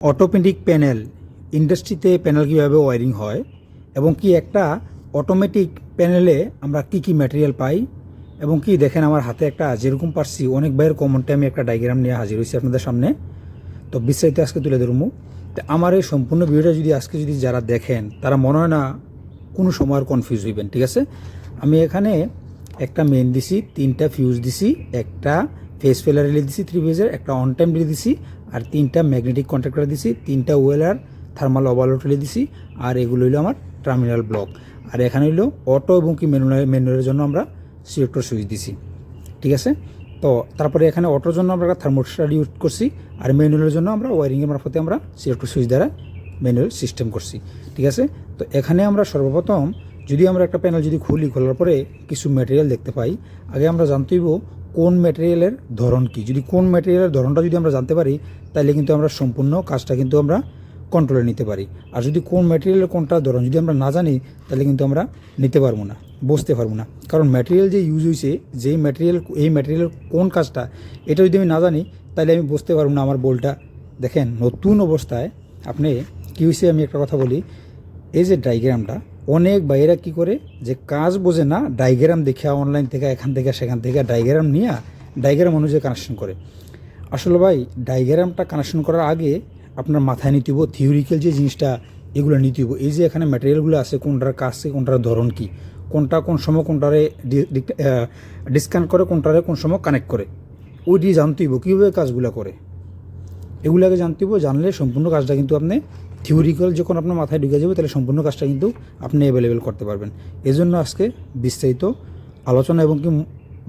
Automatic panel, ইন্ডাস্ট্রিতে panel কীভাবে wiring হয় এবং কি একটা অটোমেটিক প্যানেলে আমরা কি কি ম্যাটেরিয়াল পাই এবং কি দেখেন আমার হাতে একটা যেরকম পারছি, অনেক বাইরের কমনটা আমি একটা ডায়গ্রাম নিয়ে হাজির হয়েছি আপনাদের সামনে। তো বিস্তারিত আজকে তুলে ধরবো। তো আমার এই সম্পূর্ণ ভিডিওটা যদি আজকে যদি যারা দেখেন, তারা মনে হয় না কোনো সময় কনফিউজ হইবেন, ঠিক আছে? আমি এখানে একটা মেন দিছি, তিনটা ফিউজ দিছি, একটা ফেস ফেলার রিলে দিছি থ্রি ফেজের একটা অন টাইম রিলে দিছি আর তিনটা ম্যাগনেটিক কন্ট্রাক্টর দিছি, তিনটা ওয়েলার থার্মাল ওভারলোড রিলে দিছি, আর এগুলো হইল আমার টার্মিনাল ব্লক আর এখানে হইল অটো এবং কি ম্যানুয়াল ম্যানুয়ালের জন্য আমরা সিলেক্টর সুইচ দিছি। ঠিক আছে? তো তারপরে এখানে অটোর জন্য আমরা থার্মোস্টার ইউজ করছি, আর ম্যানুয়ালের জন্য আমরা ওয়ারিংয়ের মারফতে আমরা সিলেক্টর সুইচ দ্বারা ম্যানুয়াল সিস্টেম করছি। ঠিক আছে? তো এখানে আমরা সর্বপ্রথম যদি আমরা একটা প্যানেল যদি খুলি, খোলার পরে কিছু ম্যাটেরিয়াল দেখতে পাই। আগে আমরা জানতে হইব কোন ম্যাটেরিয়ালের ধরন কি? যদি কোন ম্যাটেরিয়ালের ধরনটা যদি আমরা জানতে পারি, তাহলে কিন্তু আমরা সম্পূর্ণ কাজটা কিন্তু আমরা কন্ট্রোলে নিতে পারি। আর যদি কোন ম্যাটেরিয়ালের কোনটা ধরন যদি আমরা না জানি, তাহলে কিন্তু আমরা নিতে পারব না বুঝতে পারব না। কারণ ম্যাটেরিয়াল যে ইউজ হয়েছে যেই ম্যাটেরিয়াল এই ম্যাটেরিয়ালের কোন কাজটা, এটা যদি আমি না জানি, তাহলে আমি বুঝতে পারব না আমার বলটা দেখেন, নতুন অবস্থায় আপনি কী হয়েছে আমি একটা কথা বলি। এই যে ডাইগ্রামটা অনেক বাইরা কি করে যে কাজ বোঝে না ডাইগ্রাম দেখে অনলাইন থেকে, এখান থেকে, সেখান থেকে ডাইগ্রাম নিয়ে ডাইগ্রাম অনুযায়ী কানেকশন করে। আসলে ভাই ডাইগ্রামটা কানেকশন করার আগে আপনার মাথায় নিতে হব থিওরিক্যাল যে জিনিসটা, এগুলো নিতে হব এই যে এখানে ম্যাটেরিয়ালগুলো আছে, কোনটার কাজ কোনটার ধরন কি, কোনটা কোন সময় কোনটারে ডিসকানেক্ট করে, কোনটারে কোন সময় কানেক্ট করে। ওইটি জানতে হইব, কীভাবে কাজগুলো করে। এগুলোকে জানতে হইব, জানলে সম্পূর্ণ কাজটা কিন্তু আপনি থিওরিক্যাল যখন আপনার মাথায় ঢুকে যাবে, তাহলে সম্পূর্ণ কাজটা কিন্তু আপনি অ্যাভেলেবেল করতে পারবেন। এজন্য আজকে বিস্তারিত আলোচনা এবং কি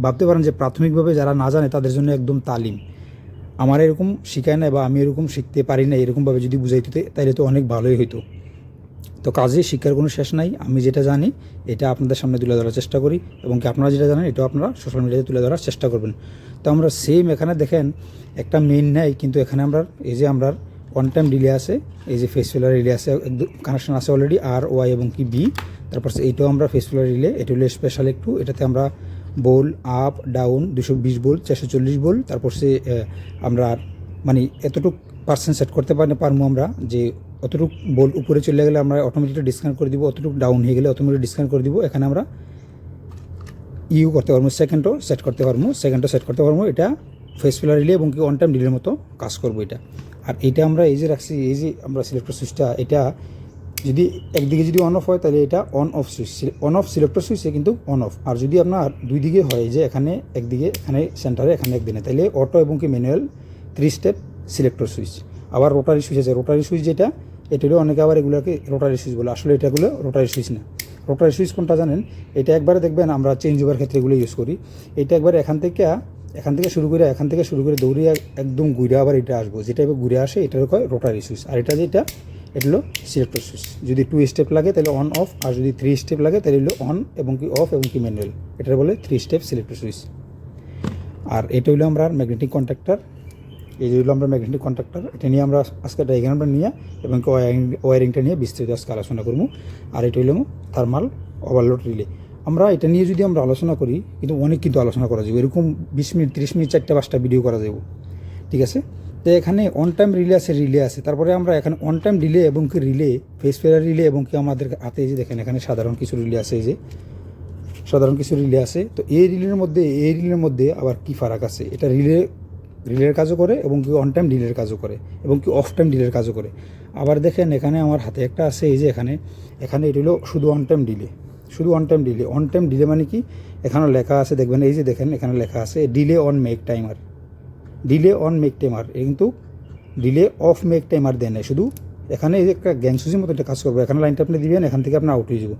ভাবতে পারেন যে প্রাথমিকভাবে যারা না জানে, তাদের জন্য একদম তালিম। আমার এরকম শিখায় না বা আমি এরকম শিখতে পারি না এরকমভাবে যদি বুঝাই দিতে, তাহলে তো অনেক ভালোই হইতো। তো কাজে শিক্ষার কোনো শেষ নাই, আমি যেটা জানি, এটা আপনাদের সামনে তুলে ধরার চেষ্টা করি এবং কি আপনারা যেটা জানেন, এটাও আপনারা সোশ্যাল মিডিয়াতে তুলে ধরার চেষ্টা করবেন। তো আমরা সেম এখানে দেখেন, একটা মেন নেই, কিন্তু এখানে আমরা, এই যে আমরা ওয়ান টাইম ডিলে আছে, এই যে ফেসফুলার রিলে আছে কানেকশন আছে অলরেডি আর ওয়াই এবং কি বি তারপর এইটাও আমরা ফেসফুলার রিলে এটা হলো স্পেশাল একটু, এটাতে আমরা বোল আপ ডাউন দুশো বিশ বোল চারশো চল্লিশ বোল তারপর সে আমরা মানে এতটুকু পার্সেন্ট সেট করতে পারি পারব আমরা যে অতটুকু বোল উপরে চলে গেলে আমরা অটোমেটিকলি ডিসকাউন্ট করে দিব, অতটুকু ডাউন হয়ে গেলে অটোমেটিক ডিসকাউন্ট করে দিব, এখানে আমরা ইউ করতে পারব সেকেন্ডও সেট করতে পারব সেকেন্ডও সেট করতে পারব, এটা ফেস ফিলার রিলে এবং কি অন টাইম ডিলের মতো কাজ করব এটা। আর এটা আমরা এই যে রাখছি, এই যে আমরা সিলেক্টর সুইচটা এটা যদি একদিকে যদি অন অফ হয়, তাহলে এটা on off switch on off selector সুইচে কিন্তু অন অফ আর যদি আপনার দুই দিকে হয় যে এখানে একদিকে, এখানে সেন্টারে এখানে একদিনে, তাহলে অটো এবং কি manual three step selector switch আবার রোটারি সুইচ আছে রোটারি সুইচ যেটা, এটা অনেকে আবার এগুলোকে রোটারি সুইচ বলে। আসলে এটাগুলো রোটারি সুইচ না। রোটারি সুইচ কোনটা জানেন? এটা একবারে দেখবেন আমরা চেঞ্জ ওভার ক্ষেত্রে এগুলো ইউজ করি। এটা একবার এখান থেকে এখান থেকে শুরু করে, এখান থেকে শুরু করে দৌড়িয়ে একদম ঘুরে আবার এটা আসব। যেটা এবার ঘুরে আসে, এটার কয় রোটারি সুইচ আর এটা যেটা, এটা হলো সিলেক্টর সুইচ যদি টু স্টেপ লাগে, তাহলে অন অফ আর যদি থ্রি স্টেপ লাগে, তাহলে হলো অন এবং কি অফ এবং কি ম্যানুয়াল এটার বলে থ্রি স্টেপ সিলেক্টর সুইচ আর এটা হলো আমরা ম্যাগনেটিক কন্ট্রাক্টর এই হলো আমরা ম্যাগনেটিক কন্ট্রাক্টর এটা নিয়ে আমরা আজকে ডায়াগ্রামটা নিয়ে এবং ওয়ারিং ওয়ারিংটা নিয়ে বিস্তারিত আজকে আলোচনা করব। আর এটা হলো থার্মাল ওভারলোড রিলে আমরা এটা নিয়ে যদি আমরা আলোচনা করি, কিন্তু অনেক কিন্তু আলোচনা করা যাবে। এরকম বিশ মিনিট, তিরিশ মিনিট চারটা পাঁচটা ভিডিও করা যাব। ঠিক আছে? তো এখানে অন টাইম রিলে আছে রিলে আছে। তারপরে আমরা এখানে অন টাইম রিলে এবং কি রিলে ফেস ফেয়ার রিলে এবং কি আমাদের হাতে যে দেখেন, এখানে সাধারণ কিছু রিলে আছে, এই যে সাধারণ কিছু রিলে আছে। তো এই রিলের মধ্যে, এই রিলের মধ্যে আবার কি ফারাক আছে? এটা রিলে রিলের কাজও করে এবং কি অন টাইম ডিলের কাজও করে এবং কি অফ টাইম ডিলের কাজও করে। আবার দেখেন, এখানে আমার হাতে একটা আছে, এই যে এখানে এখানে এটা হলো শুধু অন টাইম ডিলে শুধু on time delay on time delay মানে কি? এখানে লেখা আছে, দেখবেন, এই যে দেখেন, এখানে লেখা আছে delay on make timer delay on make timer কিন্তু ডিলে অফ মেক টাইমার দেয় না শুধু এখানে একটা গ্যাং সুইচের মতো একটা কাজ করব, এখানে লাইনটা আপনি দিবেন, এখান থেকে আপনি আউট হয়ে যাব।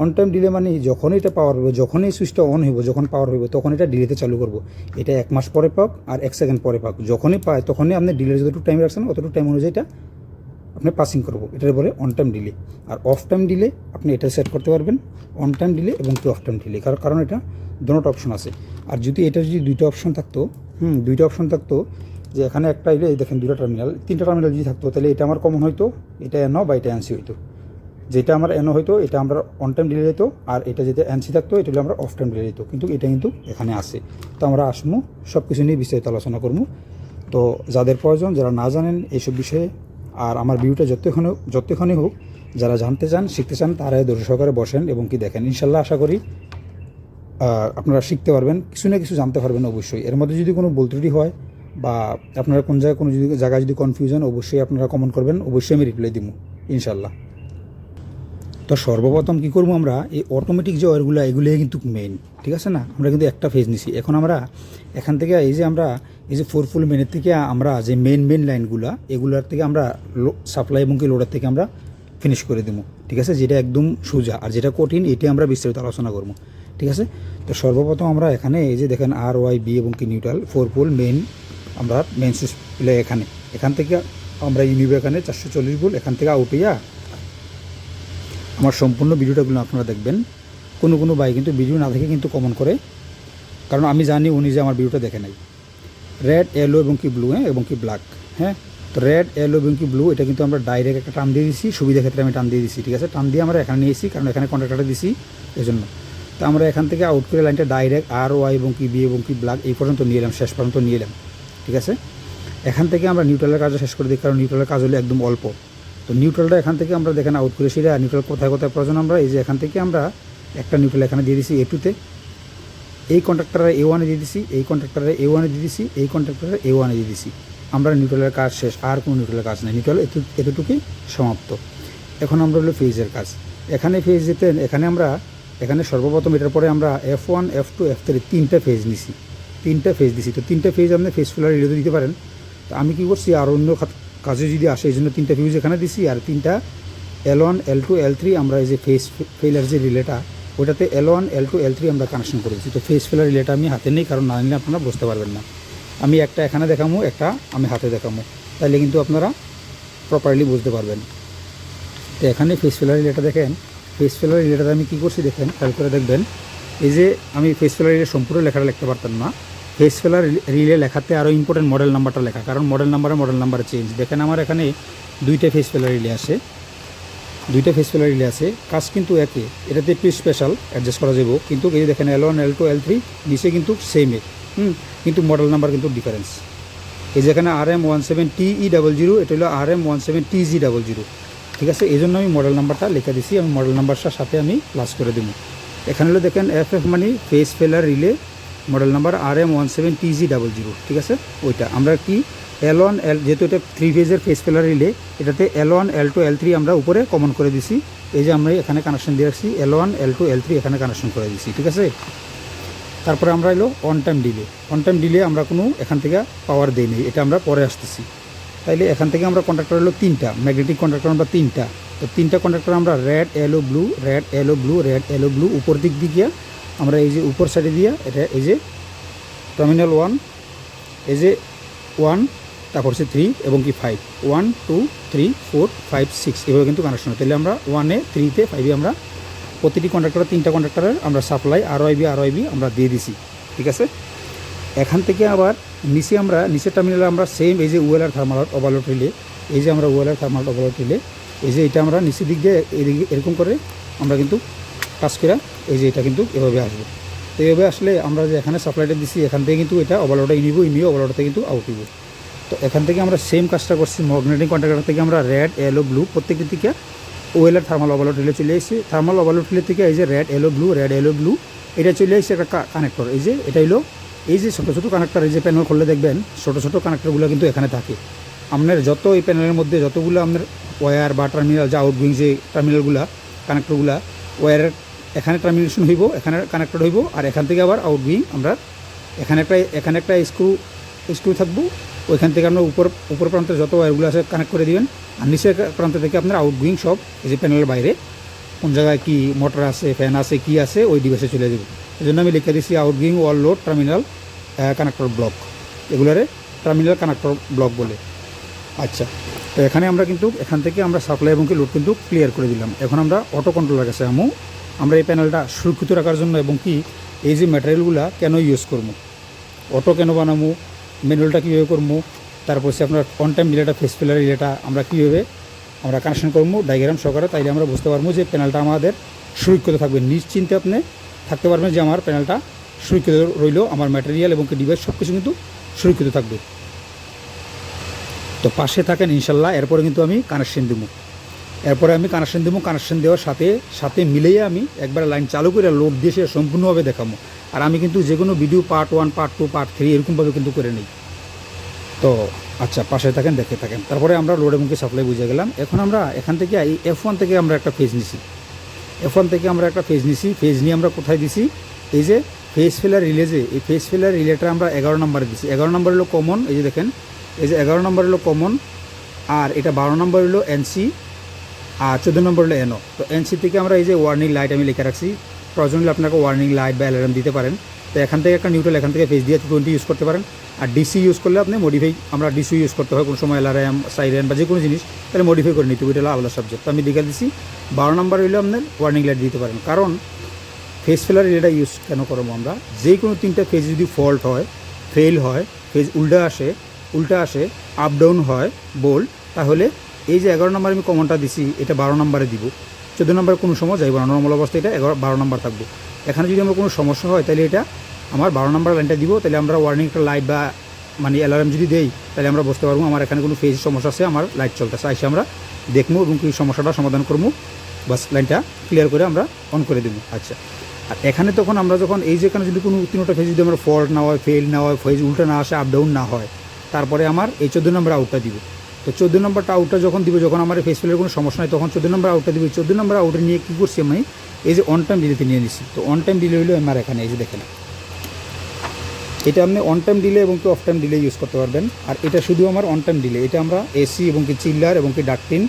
অন টাইম ডিলে মানে যখনই এটা পাওয়ার হবে যখনই সুইচটা অন হইব, যখন পাওয়ার হইব, তখন এটা ডিলেতে চালু করব। এটা এক মাস পরে পাক আর এক সেকেন্ড পরে পাক। যখনই পায়, তখনই আপনি ডিলের যতটুকু টাইম রাখছেন, অতটুকু টাইম অনুযায়ী এটা আপনি পাসিং করব। এটার বলে অন টাইম ডিলে আর অফ টাইম ডিলে আপনি এটা সেট করতে পারবেন। অন টাইম ডিলে এবং কি অফ টাইম ডিলে কারণ কারণ এটা দুটো অপশন আছে। আর যদি এটা যদি দুইটা অপশন থাকতো, হুম, দুইটা অপশন থাকতো, যে এখানে একটা এলে দেখেন দুটো টার্মিনাল তিনটা টার্মিনাল যদি থাকতো, তাহলে এটা আমার কমন হইতো, এটা এন বা এটা এনসি হইতো। যেটা আমার এনও হইতো, এটা আমরা অন টাইম ডিলে যেত আর এটা যেটা এনসি থাকতো, এটা হলো আমরা অফ টাইম ডিলে যেত কিন্তু এটা কিন্তু এখানে আসে তো আমরা আসব সব কিছু নিয়ে বিস্তারিত আলোচনা করব। তো যাদের প্রয়োজন, যারা না জানেন, এইসব বিষয়ে আর আমার ভিউটা যতক্ষণে যতক্ষণই হোক, যারা জানতে চান, শিখতে চান তারাই ধৈর্য সহকারে বসেন এবং কি দেখেন। ইনশাল্লাহ আশা করি আপনারা শিখতে পারবেন। কিছু না কিছু জানতে পারবেন অবশ্যই। এর মধ্যে যদি কোনো ত্রুটি হয় বা আপনারা কোন জায়গায় কোনো যদি জায়গায় যদি কনফিউশন অবশ্যই আপনারা কমেন্ট করবেন। অবশ্যই আমি রিপ্লাই দিব, ইনশাল্লাহ। তো সর্বপ্রথম কী করব আমরা? এই অটোমেটিক যে ওয়ারগুলো এগুলোই কিন্তু মেইন ঠিক আছে না? আমরা কিন্তু একটা ফেজ নিছি। এখন আমরা এখান থেকে এই যে আমরা, এই যে ফোর ফুল মেনের থেকে আমরা যে মেন মেন লাইনগুলো এগুলোর থেকে আমরা সাপ্লাই এবং কি লোডার থেকে আমরা ফিনিশ করে দেবো, ঠিক আছে? যেটা একদম সোজা। আর যেটা কঠিন, এটি আমরা বিস্তারিত আলোচনা করব, ঠিক আছে? তো সর্বপ্রথম আমরা এখানে এই যে দেখেন আর ওয়াই বি এবং কি নিউট্রাল ফোর পোল মেন আমরা মেন সুইচ এখানে। এখান থেকে আমরা ইউনিভ এখানে চারশো চল্লিশ ভোল্ট এখান থেকে আউট আমার সম্পূর্ণ ভিডিওটাগুলো আপনারা দেখবেন। কোনো কোনো ভাই কিন্তু ভিডিও না দেখে কিন্তু কমন করে। কারণ আমি জানি উনি যে আমার ভিডিওটা দেখে নাই। রেড এলো এবং কি ব্লু হ্যাঁ? এবং কি ব্ল্যাক হ্যাঁ? তো রেড এলো এবং কি ব্লু এটা কিন্তু আমরা ডাইরেক্ট একটা টান দিয়ে দিছি। সুবিধা ক্ষেত্রে আমি টান দিয়ে দিছি, ঠিক আছে? টান দিয়ে আমরা এখানে নিয়েছি, কারণ এখানে কন্ট্রাক্টরটা দিছি এই জন্য তো আমরা এখান থেকে আউট করে লাইনটা ডাইরেক্ট আর ওয়াই এবং কি বি এবং কি ব্ল্যাক এই পর্যন্ত নিয়ে এলাম, শেষ পর্যন্ত নিয়ে এলাম, ঠিক আছে? এখান থেকে আমরা নিউট্রালের কাজও শেষ করে দিই, কারণ নিউট্রালের কাজ হলো একদম অল্প। তো নিউট্রালটা এখান থেকে আমরা দেখেন আউট করে সেটা নিউট্রাল কোথায় কোথায় প্রয়োজন আমরা, এই যে এখান থেকে আমরা একটা নিউট্রাল এখানে দিয়ে দিছি এ টুতে এই কন্ট্রাক্টরে এ ওয়ানে দিয়ে দিছি, এই কন্ট্রাক্টরে এ ওয়ানে দিয়ে দিছি, এই কন্ট্রাক্টারে এ ওয়ানে দিয়ে দিছি। আমরা নিউট্রালের কাজ শেষ, আর কোনো নিউট্রালের কাজ নেই। নিউট্রাল এত এতটুকুই সমাপ্ত। এখন আমরা হলো ফেজের কাজ। এখানে ফেজ যেতে, এখানে আমরা, এখানে সর্বপ্রথম এটার পরে আমরা F one F two F three তিনটা ফেজ নিছি। তিনটা ফেজ দিছি। তো তিনটা ফেজ আপনি ফেজ ফিলার রিলেতে দিতে পারেন। তো আমি কী করছি, আর অন্য খাত- কাজে যদি আসে, এই জন্য তিনটা ফিউজ এখানে দিছি, আর তিনটা L one L two L three আমরা এই যে ফেস ফেলার যে রিলেটা ওটাতে L one L two L three আমরা কানেকশন করে দিচ্ছি তো ফেস ফেলার রিলেটা আমি হাতে নেই, কারণ না নিলে আপনারা বুঝতে পারবেন না। আমি একটা এখানে দেখামো, একটা আমি হাতে দেখামো। তাহলে কিন্তু আপনারা প্রপারলি বুঝতে পারবেন। তো এখানে ফেস ফেলার রিলেটা দেখেন। ফেস ফেলার রিলেটাতে আমি কী করছি দেখেন, খেয়াল করে দেখবেন। এই যে আমি ফেস ফেলার রিলে সম্পূর্ণ লেখাটা লিখতে পারতাম না। ফেস ফেলার রিলে লেখাতে আরও ইম্পর্টেন্ট মডেল নাম্বারটা লেখা, কারণ মডেল নাম্বারে মডেল নাম্বার চেঞ্জ দেখেন আমার এখানে দুইটা ফেস ফেলার রিলে আসে দুইটা ফেস ফেলার রিলে আছে। কাজ কিন্তু একই। এটাতে একটু স্পেশাল অ্যাডজাস্ট করা যাব। কিন্তু এই দেখেন L one L two L three নিচে কিন্তু সেমে হুম? কিন্তু মডেল নাম্বার কিন্তু ডিফারেন্স এই যেখানে R M one seven T E double zero এটা হলো R M one seven T G double zero ঠিক আছে? এই জন্য আমি মডেল নাম্বারটা লিখে দিছি। আমি মডেল নাম্বারটার সাথে আমি প্লাস করে দেবো। এখানে হলো দেখেন এফ এফ মানে phase failure relay model number R M one seven T G double zero ঠিক আছে? ওইটা। আমরা কি এল ওয়ান এল যেহেতু এটা থ্রি ফেজের ফেস ফেলার রিলে এটাতে L one L two L three আমরা উপরে কমন করে দিছি। এই যে আমরা এখানে কানেকশন দিয়ে রাখছি L one L two L three এখানে কানেকশন করে দিছি, ঠিক আছে? তারপরে আমরা এলো on time delay on time delay আমরা কোনো এখান থেকে পাওয়ার দিই নেই, এটা আমরা পরে আসতেছি। তাইলে এখান থেকে আমরা কন্ট্রাক্টর হলো তিনটা ম্যাগনেটিক কন্ট্রাক্টর আমরা তিনটা। তো তিনটা কন্ট্রাক্টর আমরা red yellow blue red yellow blue red yellow blue উপর দিক দিয়ে আমরা এই যে উপর সাইডে দিয়া, এটা এই যে টার্মিনাল ওয়ান এই যে ওয়ান তারপর হচ্ছে থ্রি এবং কি five one two three four five six এভাবে কিন্তু কানেকশন হয়। তাহলে আমরা ওয়ানে থ্রিতে ফাইভে আমরা প্রতিটি কন্ট্রাক্টরে তিনটা কন্ট্রাক্টরের আমরা supply R Y B R Y B আমরা দিয়ে দিছি। ঠিক আছে? এখান থেকে আবার নিচে আমরা, নিচের টার্মিনালে আমরা সেম এই যে ওয়েলার থার্মাল ওভারলোড রিলে এই যে আমরা ওয়েলার থার্মাল ওভারলোড রিলে এই যে এটা আমরা নিচের দিক দিয়ে এরকম করে আমরা কিন্তু কাজ করে এই যে এটা কিন্তু এভাবে আসবে। তো এভাবে আসলে আমরা যে এখানে সাপ্লাইটা দিছি, এখান থেকে কিন্তু এটা ওভারলোডে নিব নিয়ে ওভারলোডে কিন্তু আউট দিব তো এখান থেকে আমরা সেম কাজটা করছি ম্যাগনেটিক কন্ট্রাক্টর থেকে আমরা রেড এলো ব্লু প্রত্যেকটি থেকে ওয়েলার থার্মাল ওভারলোড রিলে চলে এসেছি। থার্মাল ওভারলোড রিলে থেকে এই যে red yellow blue red yellow blue এটা চলে এসেছে একটা কানেক্টর এই যে এটা হলো এই যে ছোটো ছোটো কানেক্টর এই যে প্যানেল খুললে দেখবেন ছোটো ছোটো কানেক্টরগুলো কিন্তু এখানে থাকে। আপনার যত এই প্যানেলের মধ্যে যতগুলো আপনার ওয়্যার বা টার্মিনাল যে আউটগোয়িং যে টার্মিনালগুলা কানেক্টরগুলা ওয়্যারের এখানে টার্মিনেশন হইব, এখানে কানেক্টর হইব, আর এখান থেকে আবার আউটগোয়িং আমরা এখানে একটা এখানে একটা স্ক্রু স্ক্রু থাকব, ওইখান থেকে আপনার উপর উপর প্রান্তে যত ওয়্যারগুলো আছে কানেক্ট করে দিবেন, আর নিচের প্রান্ত থেকে আপনার আউটগোয়িং সব এই যে প্যানেলের বাইরে, কোন জায়গায় কী মোটর আছে ফ্যান আছে, কি আছে, ওই ডিভাইসে চলে যাবে। এই জন্য আমি লিখে দিচ্ছি outgoing wall load terminal connector block এগুলারে terminal connector block বলে। আচ্ছা তো এখানে আমরা কিন্তু, এখান থেকে আমরা সাপ্লাই এবং কি লোড কিন্তু ক্লিয়ার করে দিলাম। এখন আমরা অটো কন্ট্রোলার কাছে আমু। আমরা এই প্যানেলটা সুরক্ষিত রাখার জন্য এবং কি এই যে ম্যাটেরিয়ালগুলো কেন ইউজ করব? অটো কেন বানাবো? ম্যানুয়ালটা কীভাবে করব? তারপর সে আপনার অন টাইম ডিলেটা ফেস ফিলার ডিলেটা আমরা কীভাবে আমরা কানেকশন করব? ডায়াগ্রাম সহকারে তাইলে আমরা বুঝতে পারব যে প্যানেলটা আমাদের সুরক্ষিত থাকবে। নিশ্চিন্তে আপনি থাকতে পারবেন যে আমার প্যানেলটা সুরক্ষিত রইল, আমার ম্যাটেরিয়াল এবং ডিভাইস সব কিছু কিন্তু সুরক্ষিত থাকবে। তো পাশে থাকেন ইনশাল্লাহ, এরপরে কিন্তু আমি কানেকশন দেবো। এরপরে আমি কানেকশন দেবো কানেকশন দেওয়ার সাথে সাথে মিলিয়ে আমি একবার লাইন চালু করে লোড দিয়ে সে সম্পূর্ণভাবে দেখাবো। আর আমি কিন্তু যে কোনো video part one part two part three এরকমভাবে কিন্তু করে নিই। তো আচ্ছা পাশে থাকেন, দেখে থাকেন। তারপরে আমরা লোড এবং সাপ্লাই বুঝে গেলাম। এখন আমরা এখান থেকে, এই এফ ওয়ান থেকে আমরা একটা ফেজ নিছি। এফ ওয়ান থেকে আমরা একটা ফেজ নিছি। ফেজ নিয়ে আমরা কোথায় দিছি? এই যে ফেস ফিলার রিলেজে এই ফেস ফিলার রিলেটা আমরা এগারো নম্বরে দিছি। এগারো নম্বর হলো কমন এই যে দেখেন। এই যে এগারো নম্বর হলো কমন আর এটা বারো নম্বর হলো এনসি আর চোদ্দ নম্বর হলো এনও তো এনসি থেকে আমরা এই যে ওয়ার্নিং লাইট আমি লিখে রাখছি, প্রয়োজন হলে আপনাকে ওয়ার্নিং লাইট বা অ্যালার্ম দিতে পারেন। তো এখান থেকে একটা নিউট্রাল এখান থেকে ফেস দিয়ে টোয়েন্টি ইউজ করতে পারেন। আর ডিসি ইউজ করলে আপনি মডিফাই আমরা ডিসি ইউজ করতে হয়, কোনো সময় অ্যালার্ম সাইরেন বা যে কোনো জিনিস, তাহলে মডিফাই করে নিতে ওইটা আলাদা সাবজেক্ট তো আমি লিখে দিচ্ছি বারো নম্বর হইলে আপনার ওয়ার্নিং লাইট দিতে পারেন। কারণ ফেস ফেলার এটা ইউজ কেন করব আমরা? যে কোনো তিনটা ফেজ যদি ফল্ট হয় ফেল হয় ফেজ উল্টা আসে উল্টা আসে আপ ডাউন হয় বোল্ড তাহলে এই যে এগারো নম্বর আমি কমনটা দিছি, এটা বারো নম্বরে দিব। চোদ্দ নম্বরে কোনো সময় যাইব না নর্মাল অবস্থায় এটা, এগারো, বারো নম্বর থাকব। এখানে যদি আমার কোনো সমস্যা হয়, তাহলে এটা আমার বারো নম্বর লাইনটা দিব, তাহলে আমরা ওয়ার্নিং একটা লাইট বা মানে অ্যালার্ম যদি দেই, তাহলে আমরা বুঝতে পারব আমার এখানে কোনো ফেজ সমস্যা আছে, আমার লাইট চলতেছে। আইসে আমরা দেখব এবং কি সমস্যাটা সমাধান করব। বাস লাইনটা ক্লিয়ার করে আমরা অন করে দেবো। আচ্ছা। আর এখানে তখন আমরা যখন এই যেখানে যদি কোনো তিনটা ফেজ যদি আমার ফল্ট না হয় ফেল না হয় ফেজ উল্টা না আসে আপ ডাউন না হয়, তারপরে আমার এই চোদ্দ নম্বর আউটটা দিব। তো চোদ্দ নম্বরটা আউটটা যখন দিবে, যখন আমার ফেস ফেলের কোনো সমস্যা নেই, তখন চোদ্দ নম্বর আউটটা দিব। চোদ্দ নম্বর আউটে নিয়ে কী করছি আমি? এই যে অন টাইম ডিলেতে নিয়ে নিচ্ছি তো অন টাইম ডিলে হইল আমার এখানে, এই যে দেখেন। এটা আপনি অন টাইম ডিলে এবং কি অফ টাইম ডিলে ইউজ করতে পারবেন। আর এটা শুধু আমার অন টাইম ডিলে এটা আমরা এসি এবং কি চিল্লার এবং কি ডাকটিন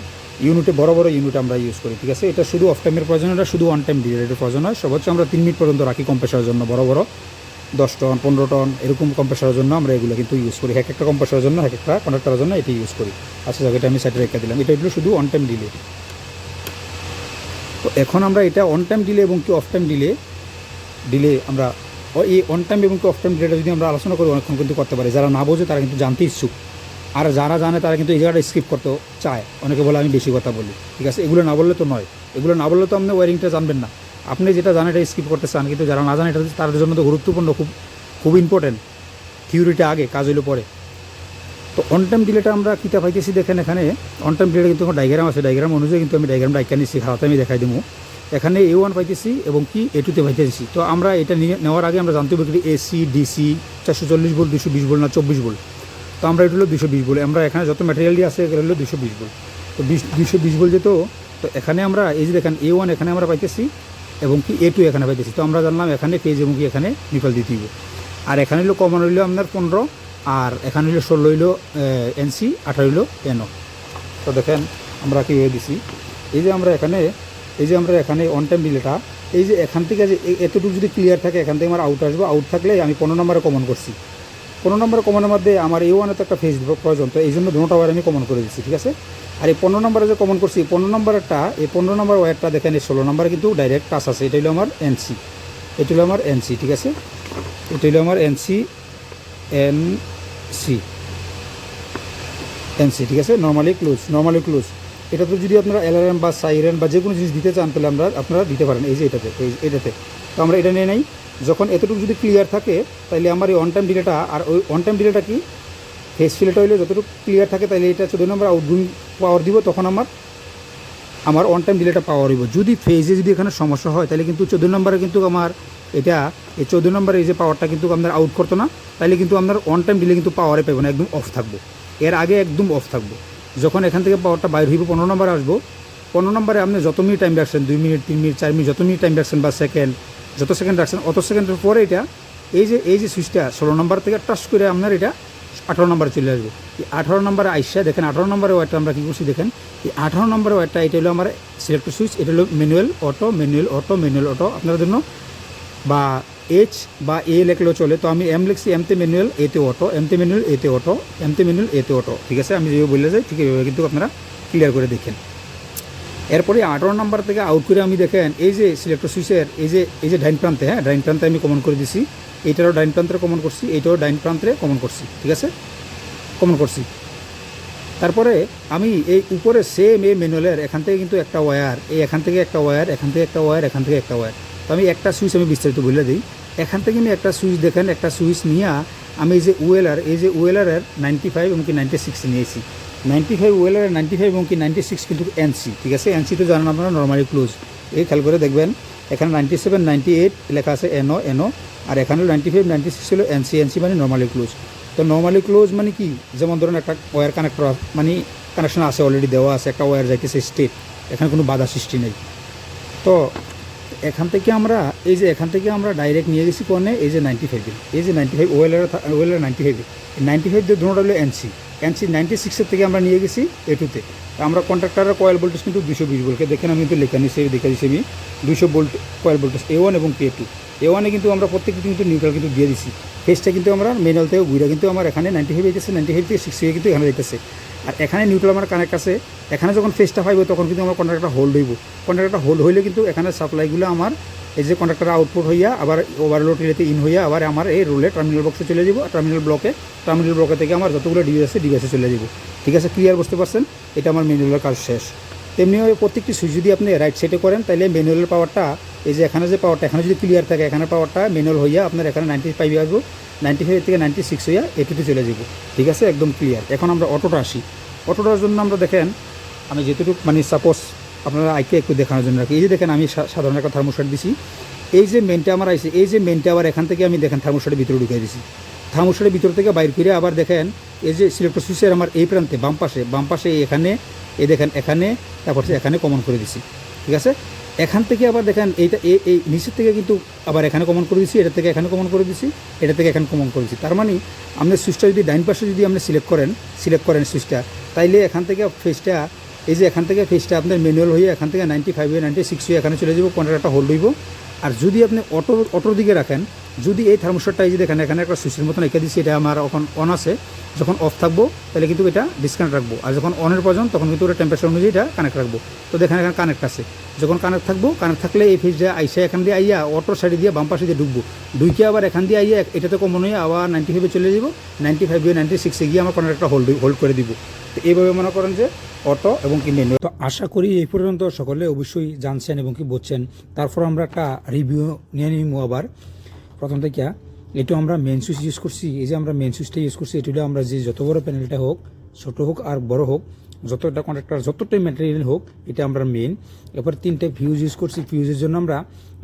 ইউনিটে বড় বড় ইউনিট আমরা ইউজ করি, ঠিক আছে? এটা শুধু অফ টাইমের প্রয়োজন, এটা শুধু অন টাইম ডিলে এটা প্রয়োজন হয় সর্বোচ্চ আমরা তিন মিনিট পর্যন্ত রাখি কম্প্রেসারের জন্য, বড় বড়। দশ টন, পনেরো টন, এরকম কম্প্রেসারের জন্য আমরা এগুলো কিন্তু ইউজ করি। এক একটা কম্প্রেসারের জন্য, এক একটা কন্ডাক্টারের জন্য এটি ইউজ করি। আচ্ছা যাক, এটা আমি সাইডে রেখে দিলাম। এটা হলো শুধু অন টাইম ডিলে তো এখন আমরা এটা অন টাইম ডিলে এবং কি অফ টাইম ডিলে ডিলে আমরা এই অন টাইম এবং কি অফ টাইম ডিলেটা যদি আমরা আলোচনা করি, অনেকক্ষণ কিন্তু করতে পারি। যারা না বোঝে, তারা কিন্তু জানতে ইচ্ছুক। আর যারা জানে, তারা কিন্তু এই জায়গাটা স্কিপ করতে চায়। অনেকে বলে, আমি বেশি কথা বলি। ঠিক আছে? এগুলো না বললে তো নয়। এগুলো না বললে তো আপনি ওয়ারিংটা জানবেন না। আপনি যেটা জানেন এটা স্কিপ করতে চান, কিন্তু যারা না জানে এটা তাদের জন্য তো গুরুত্বপূর্ণ, খুব খুব ইম্পর্টেন্ট থিওরিটা আগে, কাজ হইল পরে। তো অন টাইম ডিলেটা আমরা কিতা পাইতেছি দেখেন এখানে অন টাইম ডিলেটা কিন্তু ডাইগ্রাম আছে। ডাইগ্রাম অনুযায়ী কিন্তু আমি ডাইগ্রাম ডাইকা নিচ্ছি খাওয়াতে আমি দেখাই দেবো এখানে এ ওয়ান পাইতেছি এবং কি এ টুতে পাইতেছি। তো আমরা এটা নিয়ে নেওয়ার আগে আমরা জানতে পারি এসি ডিসি চারশো চল্লিশ বল দুশো বিশ বল না চব্বিশ বল তো আমরা এটা হলো দুশো বিশ বল আমরা এখানে যত ম্যাটেরিয়াল দিয়ে আছে, এগুলো হলো দুশো বিশ বল তো বিশ, দুশো বিশ বল যেত তো এখানে আমরা, এই যে দেখেন এ ওয়ান এখানে আমরা পাইতেছি এবং কি এ টু এখানে পাইতেছি। তো আমরা জানলাম এখানে পেজ এবং কি এখানে নিপাল দিতে হবে আর এখানে হলো কমন হইল আপনার পনেরো, আর এখানে হইল ষোলো হইল এনসি, আঠারো হইল এনও তো দেখেন আমরা কি হয়ে দিছি? এই যে আমরা এখানে, এই যে আমরা এখানে অন টাইম ডিলেটা এই যে এখান থেকে যে এতটুকু যদি ক্লিয়ার থাকে, এখান থেকে আমার আউট আসব। আউট থাকলে আমি পনেরো নম্বরে কমন করছি। পনেরো নম্বরে কমনের মধ্যে আমার এই ওয়ানে তো একটা ফেস প্রয়োজন, তো এই জন্য দুটো ওয়ার আমি কমন করে দিচ্ছি, ঠিক আছে? আর এই পনেরো নম্বরে যে কমন করছি পনেরো নম্বরটা, এই পনেরো নম্বর ওয়ারটা দেখেন, এই ষোলো নম্বরে কিন্তু ডাইরেক্ট টাচ আছে, এটা হলো আমার এনসি এটা হলো আমার এনসি ঠিক আছে? এটা হলো আমার এনসি এনসি এনসি ঠিক আছে? নর্মালি ক্লোজ নর্মালি ক্লোজ এটা তো যদি আপনারা অ্যালার্ম বা সাইরেন বা যে কোনো জিনিস দিতে চান, তাহলে আমরা, আপনারা দিতে পারেন, এই যে এটাতে, এই এটাতে। তো আমরা এটা নিয়ে নেই। যখন এতটুকু যদি ক্লিয়ার থাকে তাহলে আমার এই অন টাইম ডিলেটা আর ওই অন টাইম ডিলেটা কি? ফেস ফিলেটা হইলে যতটুকু ক্লিয়ার থাকে তাহলে এটা চোদ্দ নম্বর আউটগোয়িং পাওয়ার দিব, তখন আমার আমার অন টাইম ডিলেটা পাওয়ার হইব। যদি ফেজে যদি এখানে সমস্যা হয় তাহলে কিন্তু চোদ্দ নম্বরে কিন্তু আমার এটা, এই চোদ্দ নম্বরে এই যে পাওয়ারটা কিন্তু আপনার আউট করতো না তাহলে কিন্তু আপনার অন টাইম ডিলে কিন্তু পাওয়ারে পাবো না, একদম অফ থাকব। এর আগে একদম অফ থাকব। যখন এখান থেকে পাওয়ারটা বাইর হইব, পনেরো নম্বরে আসব, পনেরো নম্বরে আপনি যত মিনিট টাইম রাখছেন দুই মিনিট তিন মিনিট চার মিনিট যত মিনিট টাইম রাখছেন বা সেকেন্ড যত সেকেন্ড রাখছেন, অত সেকেন্ডের পরে এটা, এই যে এই যে সুইচটা ষোলো নম্বর থেকে টাচ করে আপনার এটা আঠারো নম্বরে চলে আসবে। এই আঠারো নম্বরে আইসা, দেখেন আঠারো নম্বরে ওয়ারটা আমরা কী করছি, দেখেন, এই আঠারো নম্বরে ওয়ারটা এটা হলো আমার সিলেক্টর সুইচ এটা হলো manual auto manual auto manual auto আপনার জন্য বা এইচ বা এ লেখলেও চলে, তো আমি এম লিখছি এমতে ম্যানুয়াল এতে অটো এমতে ম্যানুয়াল এতে অটো এমতে ম্যানুয়াল এতে অটো ঠিক আছে? আমি যেভাবে বললে যাই, ঠিক এইভাবে কিন্তু আপনারা ক্লিয়ার করে দেখেন। এরপরে আঠারো নাম্বার থেকে আউট করে আমি দেখেন, এই যে সিলেক্টর সুইচের এই যে এই যে ডাইন প্রান্তে হ্যাঁ ডাইন প্রান্তে আমি কমন করে দিছি। এইটারও ডাইন প্রান্তে কমন করছি, এইটাও ডাইন প্রান্তে কমন করছি, ঠিক আছে? কমন করছি। তারপরে আমি এই উপরে সেম এই ম্যানুয়ালের এখান থেকে কিন্তু একটা ওয়্যার এই এখান থেকে একটা ওয়্যার এখান থেকে একটা ওয়্যার এখান থেকে একটা ওয়্যার তো আমি একটা সুইচ আমি বিস্তারিত বলে দিই। এখান থেকে আমি একটা সুইচ দেখেন, একটা সুইচ নিয়ে আমি এই যে ওয়েলার এই যে ওয়েলারের নাইনটি ফাইভ এবং কি নাইনটি সিক্স নিয়েছি। নাইনটি ফাইভ ওয়েলারের নাইনটি ফাইভ এবং কি নাইনটি সিক্স কিন্তু এনসি ঠিক আছে? এনসি তো জানেন আপনারা নর্মালি ক্লোজ এই খেয়াল করে দেখবেন, এখানে নাইনটি সেভেন নাইনটি এইট লেখা আছে এনও এনও আর এখানে নাইনটি ফাইভ নাইনটি সিক্স হলো এনসি এনসি মানে নর্মালি ক্লোজ তো নর্মালি ক্লোজ মানে কি? যেমন ধরুন একটা ওয়্যার কানেক্টর মানে কানেকশন আছে অলরেডি দেওয়া আছে, একটা ওয়্যার যাইতেছে স্টেট এখানে কোনো বাধা সৃষ্টি নেই। তো এখান থেকে আমরা, এই যে এখান থেকে আমরা ডাইরেক্ট নিয়ে গেছি কোনে? এই যে নাইনটি ফাইভে এই যে নাইনটি ফাইভ ওয়েলার ওয়েলার নাইনটি ফাইভে নাইনটি ফাইভ দিয়ে হলো এনসি এনসি নাইনটি সিক্সের থেকে আমরা নিয়ে গেছি এ টুতে আমরা কন্ট্রাক্টারের কয়েল ভোল্টেজ কিন্তু দুশো বিশ ভোল্টকে দেখেন আমি কিন্তু লেখা নিচ্ছি দেখে দিচ্ছি আমি। দুশো volt coil voltage A one এবং কে টু এ ওয়ানে কিন্তু আমরা প্রত্যেকটি কিন্তু নিউট্রাল কিন্তু দিয়ে দিছি। ফেসটা কিন্তু আমরা ম্যানুয়াল থেকে ঘুরে কিন্তু আমার এখানে নাইনটি ফাইভ যেতেছে নাইনটি ফাইভ থেকে সিক্সটি কিন্তু এখানে যেতেছে আর এখানে নিউট্রাল আমার কানেক্ট আছে। এখানে যখন ফেসটা পাইব, তখন কিন্তু আমার কন্ট্রাক্টটা হোল্ড হইব। কন্ট্রাক্টটা হোল্ড হইলে কিন্তু এখানে সাপ্লাইগুলো আমার এই যে কন্ট্রাক্টর আউটপুট হইয়া আবার ওভারলোড রিলেতে ইন হইয়া আবার আমার এই রোলে টার্মিনাল বক্সে চলে যাব টার্মিনাল ব্লকে টার্মিনাল ব্লকে থেকে আমার যতগুলো ডিভাইস আছে ডিভাইসে চলে যাব ঠিক আছে? ক্লিয়ার বুঝতে পারছেন? এটা আমার ম্যানুয়ালের কাজ শেষ। তেমনিভাবে প্রত্যেকটি সুইচ যদি আপনি রাইট সাইডে করেন তাহলে ম্যানুয়ালের পাওয়ারটা এই যে এখানে যে পাওয়ারটা এখানে যদি ক্লিয়ার থাকে, এখানে পাওয়ারটা ম্যানুয়াল হইয়া আপনার এখানে নাইনটি ফাইভ আসব নাইনটি ফাইভ থেকে নাইনটি সিক্স হইয়া এটুতে চলে যাব ঠিক আছে? একদম ক্লিয়ার এখন আমরা অটোটা আসি। অটোটার জন্য আমরা দেখেন, আমি যেটুকু মানে সাপোজ আপনারা আইকে একটু দেখানোর জন্য রাখি। এই যে দেখেন, আমি সাধারণ একটা থার্মোস্টাট দিছি। এই যে মেনটা আমার আইছে, এই যে মেনটা আবার এখান থেকে আমি দেখেন থার্মোস্টাটের ভিতরে ঢুকিয়ে দিছি। থার্মোস্টাটের ভিতর থেকে বাইর করে আবার দেখেন, এই যে সিলেক্টর সুইচের আমার এই প্রান্তে, বাম পাশে বাম পাশে এখানে, এই দেখেন এখানে, তারপর এখানে কমন করে দিছি। ঠিক আছে? এখান থেকে আবার দেখেন এইটা, এই নিচের থেকে কিন্তু আবার এখানে কমন করে দিছি, এটা থেকে এখানে কমন করে দিছি, এটা থেকে এখানে কমন করে তার মানে আপনি সুইচটা যদি ডাইন পাশে যদি আপনি সিলেক্ট করেন সিলেক্ট করেন সুইচটা তাইলে এখান থেকে ফেসটা এই যে এখান থেকে ফেসটা আপনার ম্যানুয়াল হয়ে এখান থেকে নাইনটি ফাইভ হয়ে নাইনটি সিক্স হয়ে এখানে চলে যাব কন্ট্রাক্টটা হোল্ড হইব। আর যদি আপনি অটো অটোর দিকে রাখেন, যদি এই থার্মোস্টারটা এই যে দেখেন, এখানে একটা সুইচের মতন রেখে দিচ্ছি এটা আমার এখন অন আছে যখন অফ থাকব, তাহলে কিন্তু এটা ডিসকানেক্ট রাখব। আর যখন অনের প্রয়োজন, তখন কিন্তু ওটা টেম্পারেচার অনুযায়ী এটা কানেক্ট রাখব। তো দেখেন এখানে কানেক্ট আছে। যখন কানেক্ট থাকব কানেক্ট থাকলে এই ফেজটা আইসা এখান দিয়ে আইয়া অটোর সাইডে দিয়ে বাম পাশে দিয়ে ঢুকবো। ঢুকে আবার এখান দিয়ে আইয়া এটাতে কমন হয়ে আবার নাইনটি ফাইভে চলে যাব নাইনটি ফাইভ নাইনটি সিক্সে গিয়ে আমার কন্ট্রাক্টটা হোল্ড হোল্ড করে দিব। তো এইভাবে মনে করেন যে অটো এবং কি মেনু তো আশা করি এই পর্যন্ত সকলে অবশ্যই জানছেন এবং কি বুঝছেন। তারপর আমরা একটা রিভিউ নিয়ে নিব আবার। প্রথম থেকে এটা আমরা মেন সুইচ ইউজ করছি। এই যে আমরা মেন সুইচটা ইউজ করছি এটা আমরা যে যত বড় প্যানেলটা হোক, ছোট হোক আর বড় হোক, যতটা কন্ট্রাক্টর যতটাই ম্যাটেরিয়াল হোক, এটা আমরা মেন এরপর তিনটে ফিউজ ইউজ করছি। ফিউজের জন্য আমরা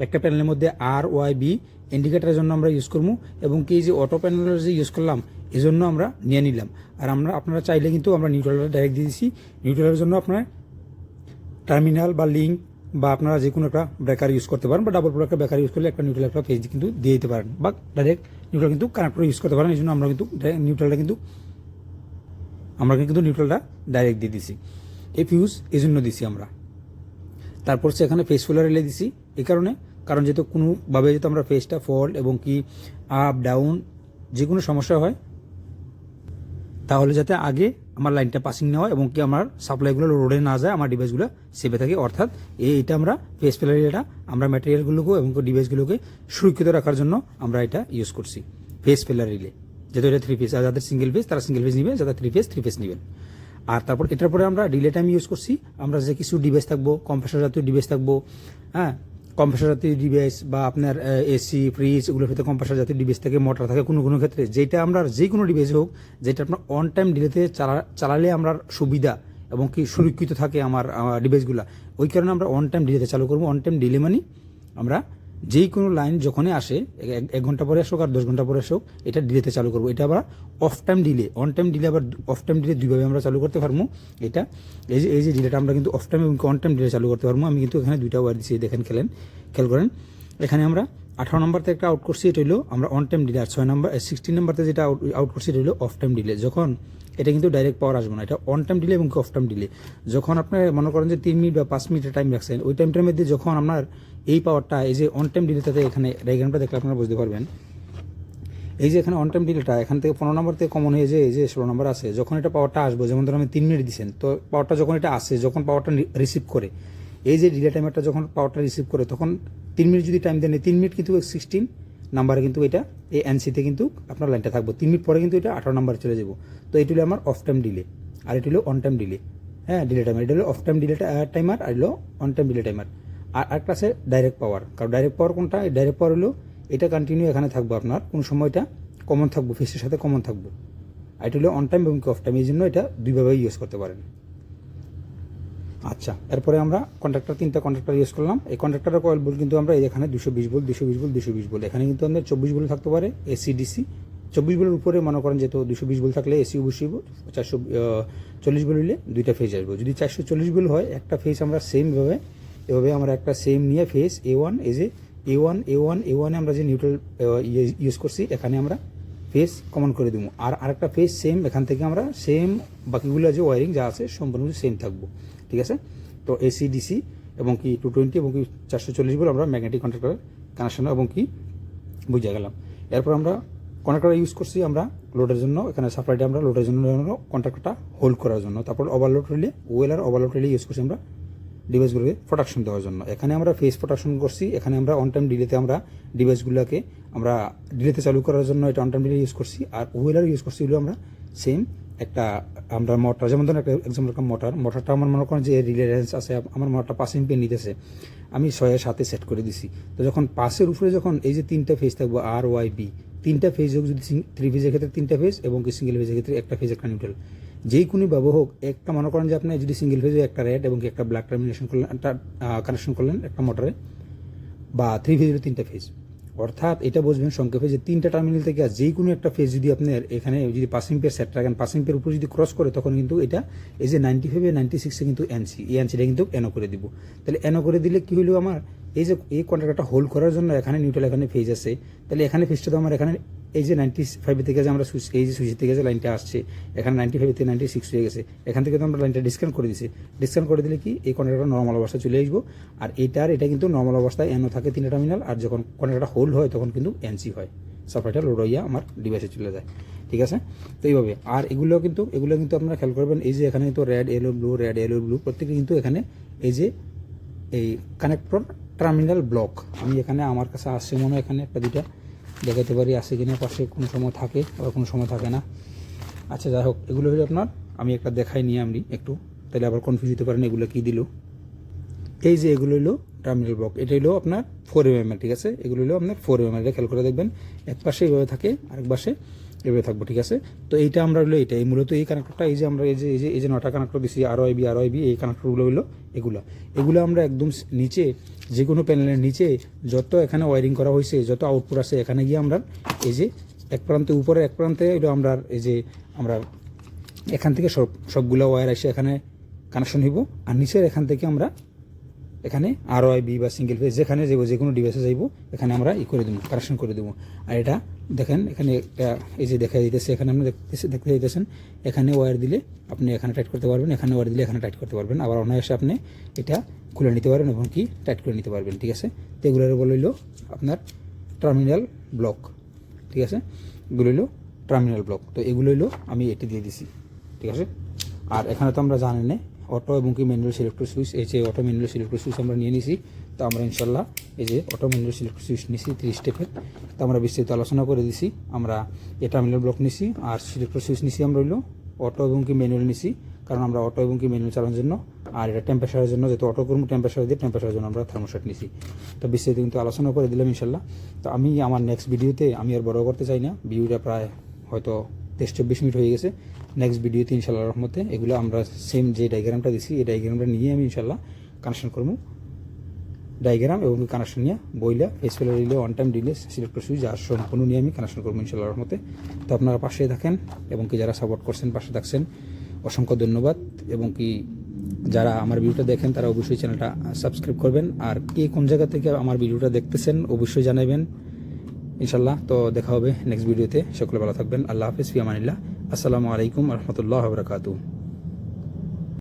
একটা প্যানেলের মধ্যে আর ওয়াই বি ইন্ডিকেটারের জন্য আমরা ইউজ করব এবং কি যে অটো প্যানেলের যে ইউজ করলাম এই জন্য আমরা নিয়ে নিলাম। আর আমরা, আপনারা চাইলে কিন্তু আমরা নিউট্রালটা ডাইরেক্ট দিয়ে দিচ্ছি নিউট্রালের জন্য আপনার টার্মিনাল বা লিঙ্ক বা আপনারা যে কোনো একটা ব্রেকার ইউজ করতে পারেন বা ডাবল প্রোডাক্টের ব্রেকার ইউজ করলে একটা নিউট্রাল একটা পেজ কিন্তু দিয়ে দিতে পারেন বা ডাইরেক্ট নিউট্রাল কিন্তু কানেক্টর ইউজ করতে পারেন, এই জন্য আমরা কিন্তু নিউট্রালটা কিন্তু আমরা কিন্তু নিউট্রালটা ডাইরেক্ট দিয়ে দিছি। এই ফিউজ এই জন্য দিছি আমরা। তারপর সে এখানে ফেস ফোলার এলে দিছি, এই কারণে। কারণ যেহেতু কোনোভাবে যেহেতু আমরা ফেসটা ফল্ট এবং কি আপ ডাউন যে কোনো সমস্যা হয় তাহলে যাতে আগে আমার লাইনটা পাসিং না হয় এবং কি আমার সাপ্লাইগুলো রোডে না যায়, আমার ডিভাইসগুলো সেভে থাকে। অর্থাৎ এই এটা আমরা ফেস ফেলারিটা আমরা ম্যাটেরিয়ালগুলোকে এবং ডিভাইসগুলোকে সুরক্ষিত রাখার জন্য আমরা এটা ইউজ করছি ফেস ফেলার রিলে যেহেতু এটা থ্রি পিস আর যাদের সিঙ্গেল ফেস তারা সিঙ্গেল ফেস নেবে, যাদের থ্রি পিস থ্রি পিস নেবেন। আর তারপর এটার পরে আমরা ডিলে টাইম ইউজ করছি। আমরা যে কিছু ডিভাইস থাকব কম্প্রেসার জাতীয় ডিভাইস থাকব হ্যাঁ কম্প্রেসার জাতীয় ডিভাইস বা আপনার এসি ফ্রিজ এগুলোর ভিতরে কম্প্রেসার জাতীয় ডিভাইস থাকে মোটর থাকে, কোনো কোনো ক্ষেত্রে। যেটা আমরা যে কোনো ডিভাইস হোক, যেটা আপনার অন টাইম ডিলেতে চালা, চালালে আমরা সুবিধা এবং কি সুরক্ষিত থাকে আমার ডিভাইসগুলো ওই কারণে আমরা অন টাইম ডিলেতে চালু করব। অন টাইম ডিলে মানে আমরা যেই কোনো লাইন যখনই আসে, এক- ঘণ্টা পরে আসুক আর দশ ঘণ্টা পরে আসুক, এটা ডিলেতে চালু করব। এটা আবার off time delay on time delay আবার অফ টাইম ডিলে দুইভাবে আমরা চালু করতে পারব। এটা, এই যে এই যে ডিলেটা আমরা কিন্তু অফ টাইম এবং অন টাইম ডিলে চালু করতে পারব। আমি কিন্তু এখানে দুইটা ওয়ার দিচ্ছি দেখেন, খেলেন, খেয়াল করেন। এখানে আমরা আঠারো নম্বরতে একটা আউট করছি, এটা হলো আমরা অন টাইম ডিলে আর ছয় নম্বর সিক্সটিন নম্বরতে যেটা আউট আউট করছি, এটা হলো অফ টাইম ডিলে যখন এটা কিন্তু ডাইরেক্ট পাওয়ার আসবে না, এটা অন টাইম ডিলে এবং অফ টাইম ডিলে যখন আপনি মনে করেন যে তিন মিনিট বা পাঁচ মিনিটের টাইম রাখছেন, ওই টাইমটার মধ্যে যখন আপনার এই পাওয়ারটা এই যে অন টাইম ডিলেটাতে এখানে ডায়াগ্রামটা দেখলে আপনারা বুঝতে পারবেন। এই যে এখানে অন টাইম ডিলেটা এখান থেকে পনেরো নম্বর থেকে কমন হয়ে যে, এই যে ষোলো নম্বর আছে, যখন এটা পাওয়ারটা আসবে, যেমন ধরুন আমি তিন মিনিট দিচ্ছেন, তো পাওয়ারটা যখন এটা আসে, যখন পাওয়ারটা রিসিভ করে এই যে ডিলে টাইমারটা যখন পাওয়ারটা রিসিভ করে, তখন তিন মিনিট যদি টাইম দেন তিন মিনিট কিন্তু সিক্সটিন নাম্বারে কিন্তু এটা, এই এনসিতে কিন্তু আপনার লাইনটা থাকবে। তিন মিনিট পরে কিন্তু এটা আঠারো নাম্বারে চলে যাব। তো এটি হলো আমার অফ টাইম ডিলে আর এটি হলো অন টাইম ডিলে হ্যাঁ ডিলে টাইমার এটা হলো অফ টাইম ডিলে টাইমার আর হলো অন টাইম ডিলে টাইমার আর একটা আছে ডাইরেক্ট পাওয়ার কারণ ডাইরেক্ট পাওয়ার কোনটা? এই ডাইরেক্ট পাওয়ার হলো, এটা কন্টিনিউ এখানে থাকব আপনার, কোন সময় এটা কমন থাকব ফেসের সাথে কমন থাকব। আর এটা হলো অন টাইম এবং অফ টাইম এই জন্য এটা দুইভাবে ইউজ করতে পারেন। আচ্ছা এরপরে আমরা কন্ট্রাক্টর তিনটা কন্ট্রাক্টর ইউজ করলাম। এই কন্ট্রাক্টরের কয়েল বল কিন্তু আমরা এখানে দুশো বিশ বল দুশো বিশ বল দুশো বিশ বল এখানে কিন্তু আমাদের চব্বিশ বল থাকতে পারে এসি ডিসি চব্বিশ বলের উপরে মনে করেন যেহেতু দুশো বিশ বল থাকলে এসি বসিব চারশো চল্লিশ বল হলে দুইটা ফেজ আসব। যদি চারশো চল্লিশ বল হয়, একটা ফেজ আমরা সেমভাবে এভাবে আমরা একটা সেম নিয়ে phase A one as A A one A one A ওয়ানে আমরা যে নিউট্রাল ইউজ করছি, এখানে আমরা ফেস কমন করে দেবো। আর আরেকটা ফেস সেম এখান থেকে আমরা সেম বাকিগুলো যে ওয়ারিং যা আছে, সম্পূর্ণ সেম থাকব। ঠিক আছে? তো এসি ডিসি এবং কি টু টোয়েন্টি এবং কি চারশো চল্লিশ বলে আমরা ম্যাগনেটিক কন্ট্রাক্টর কানেকশন এবং কি বুঝে গেলাম। এরপর আমরা কন্ট্রাক্টর ইউজ করছি আমরা লোডের জন্য। এখানে সাপ্লাইটা আমরা লোডের জন্য কন্ট্রাক্টরটা হোল্ড করার জন্য। তারপর ওভারলোড হলে ওয়েল আর ওভারলোড হলে ইউজ করছি আমরা। ডিভাইসগুলোকে প্রোটেকশন দেওয়ার জন্য। এখানে আমরা ফেস প্রোটেকশন করছি, এখানে আমরা অন টাইম ডিলেতে আমরা ডিভাইসগুলোকে আমরা ডিলেতে চালু করার জন্য এটা অন টাইম ডিলে ইউজ করছি। আর ওয়েলার ইউজ করছি হলো আমরা সেম একটা, আমরা মোটর, যেমন ধরেন একটা এক্সাম্পল একটা মোটর, মোটরটা আমার মনে করেন যে রিলেন্স আছে, আমার মোটরটা পাঁচ এমপি নিতেছে, আমি ছয়ের সাথে সেট করে দিছি। তো যখন পাঁচের উপরে যখন এই যে তিনটা ফেজ থাকব আর ওয়াই বি তিনটা ফেজ হোক যদি থ্রি ফেজের ক্ষেত্রে তিনটা ফেজ এবং সিঙ্গেল ফেজের ক্ষেত্রে একটা ফেজ একটা নিউট্রাল যেই কোনো ব্যবহার একটা মনে করেন যে আপনি যদি সিঙ্গেল ফেজে একটা রেড এবং একটা ব্ল্যাক টার্মিনেশন করলেন, একটা কানেকশন করলেন একটা মোটরে বা থ্রি ফেজের তিনটা ফেজ অর্থাৎ এটা বুঝবেন সংক্ষেপে যে তিনটা টার্মিনাল থেকে আর যেই কোনো একটা ফেজ যদি আপনার এখানে যদি পাসিং পেয়ার সেট রাখেন পাসিং পেয়ার উপর যদি ক্রস করে, তখন কিন্তু এটা এই যে নাইনটি ফাইভে নাইনটি সিক্সে কিন্তু এনসি এই এনসিটা কিন্তু এনো করে দিব। তাহলে এনো করে দিলে কি হলো আমার? এই যে এই কন্ট্রাক্টটা হোল্ড করার জন্য এখানে নিউট্রাল এখানে ফেজ আছে, তাহলে এখানে ফেজটা তো আমার এখানে এই যে নাইনটি ফাইভ থেকে যে আমরা সুইচ এই যে সুইচ থেকে যে লাইনটা আসছে, এখানে নাইনটি ফাইভ থেকে নাইনটি সিক্স হয়ে গেছে। এখান থেকে তো আমরা লাইনটা ডিসকাউন্ট করে দিছি। ডিসকাউন্ট করে দিলে কি? এই কন্ট্রাক্টটা নর্মাল অবস্থায় চলে আসব। আর এইটার এটা কিন্তু নর্মাল অবস্থায় এনও থাকে তিনটা টার্মিনাল আর যখন কন্ট্রাক্টটা হোল্ড হয়, তখন কিন্তু এনসি হয়। সাপ্লাইটা লোড হইয়া আমার ডিভাইসে চলে যায়। ঠিক আছে? তো এইভাবে। আর এগুলো কিন্তু এগুলো কিন্তু আপনারা খেয়াল করবেন, এই যে এখানে কিন্তু red yellow blue red yellow blue প্রত্যেকে কিন্তু এখানে এই যে এই কানেক্টর টার্মিনাল ব্লক আমি এখানে আমার কাছে আসছে মনে হয় এখানে একটা দুইটা দেখাতে পারি আসে কিনা, পাশে কোনো সময় থাকে আবার কোনো সময় থাকে না। আচ্ছা যাই হোক, এগুলো হলো আপনার, আমি একটা দেখাই নিয়ে আমি একটু, তাহলে আবার কনফিউজ হতে পারেন এগুলো কী দিল। এই যে এগুলো হলো টার্মিনাল ব্লক এটা হলো আপনার ফোর এম ঠিক আছে? এগুলো হলো আপনার ফোর এম খেয়াল করে দেখবেন, এক পাশে এইভাবে থাকে, আরেক পাশে এভাবে থাকব, ঠিক আছে? তো এইটা আমরা হলো এইটা। এই মূলত এই কানেক্টরটা, এই যে আমরা এই যে এই যে এই যে নটা কানেক্টর দিছি আর আইবি আর আইবি, এই কানেক্টরগুলো হলো এগুলো। এগুলো আমরা একদম নিচে যে কোনো প্যানেলের নিচে যত এখানে ওয়ারিং করা হয়েছে, যত আউটপুট আছে, এখানে গিয়ে আমরা এই যে এক প্রান্তে উপরে, এক প্রান্তে হলো আমরা এই যে, আমরা এখান থেকে সব, সবগুলো ওয়ার এসে এখানে কানেকশন হইব। আর নিচের এখান থেকে আমরা এখানে আর ওয়াই বি বা সিঙ্গেল ফেজ যেখানে যাব যে কোনো ডিভাইসে যাইব, এখানে আমরা ই করে দেবো কারেকশন করে দেবো। আর এটা দেখেন, এখানে একটা এই যে দেখা দিতেছে এখানে আপনি দেখতেছে, দেখতে দিতেছেন এখানে ওয়্যার দিলে আপনি এখানে টাইট করতে পারবেন, এখানে ওয়ার দিলে এখানে টাইট করতে পারবেন। আবার অনায়াসে আপনি এটা খুলে নিতে পারবেন এবং কি টাইট করে নিতে পারবেন, ঠিক আছে? তো এগুলোর বলে হলো আপনার টার্মিনাল ব্লক ঠিক আছে? এগুলো হলো টার্মিনাল ব্লক তো এগুলো হলো আমি এটি দিয়ে দিছি, ঠিক আছে? আর এখানে তো আমরা জানি না অটো এবং কি ম্যানুয়াল সিলেক্টর সুইচ, এই যে অটো ম্যানুয়াল সিলেক্টর সুইচ আমরা নিয়ে নিছি, তো আমরা ইনশাল্লাহ এই যে অটো ম্যানুয়াল সিলেক্টর সুইচ নিছি থ্রি স্টেপের তো আমরা বিস্তারিত আলোচনা করে দিছি, আমরা এটা টার্মিনাল ব্লক নিছি আর সিলেক্টর সুইচ নিছি আমরা হইল অটো এবং কি ম্যানুয়াল নিছি, কারণ আমরা অটো এবং কি ম্যানুয়াল চালানোর জন্য আর এটা টেম্পারেচারের জন্য, যেহেতু অটো করব টেম্পারেচার দিয়ে টেম্পারেচারের জন্য আমরা থার্মোস্টেট নিছি। তো বিস্তারিত কিন্তু আলোচনা করে দিলাম ইনশাল্লাহ তো আমি আমার নেক্সট ভিডিওতে আমি আর বড় করতে চাই না ভিডিওটা প্রায় হয়তো তেইশ চব্বিশ মিনিট হয়ে গেছে। নেক্সট ভিডিওতে ইনশাল্লাহ রহমতে এগুলো আমরা সেম যে ডায়াগ্রামটা দিছি, এই ডায়াগ্রামটা নিয়ে আমি ইনশাল্লাহ কানেকশন করব। ডায়াগ্রাম এবং কানেকশন নিয়ে বইলা ফেস দিলে ওয়ান টাইম দিলে সিলেক্টর সুইচ আর সম্পূর্ণ নিয়ে আমি কানেকশন করব ইনশাল্লাহ রহমতে। তো আপনারা পাশে থাকেন এবং কি যারা সাপোর্ট করছেন, পাশে থাকছেন, অসংখ্য ধন্যবাদ। এবং কি যারা আমার ভিডিওটা দেখেন, তারা অবশ্যই চ্যানেলটা সাবস্ক্রাইব করবেন। আর কে কোন জায়গা থেকে আমার ভিডিওটা দেখতেছেন, অবশ্যই জানাবেন। ইনশাল্লাহ তো দেখা হবে নেক্সট ভিডিওতে সকলে ভালো থাকবেন। আল্লাহ হাফিজ ফিয়ামানিল্লাহ আসসালামু আলাইকুম রহমতুল্লাহ বরকাতু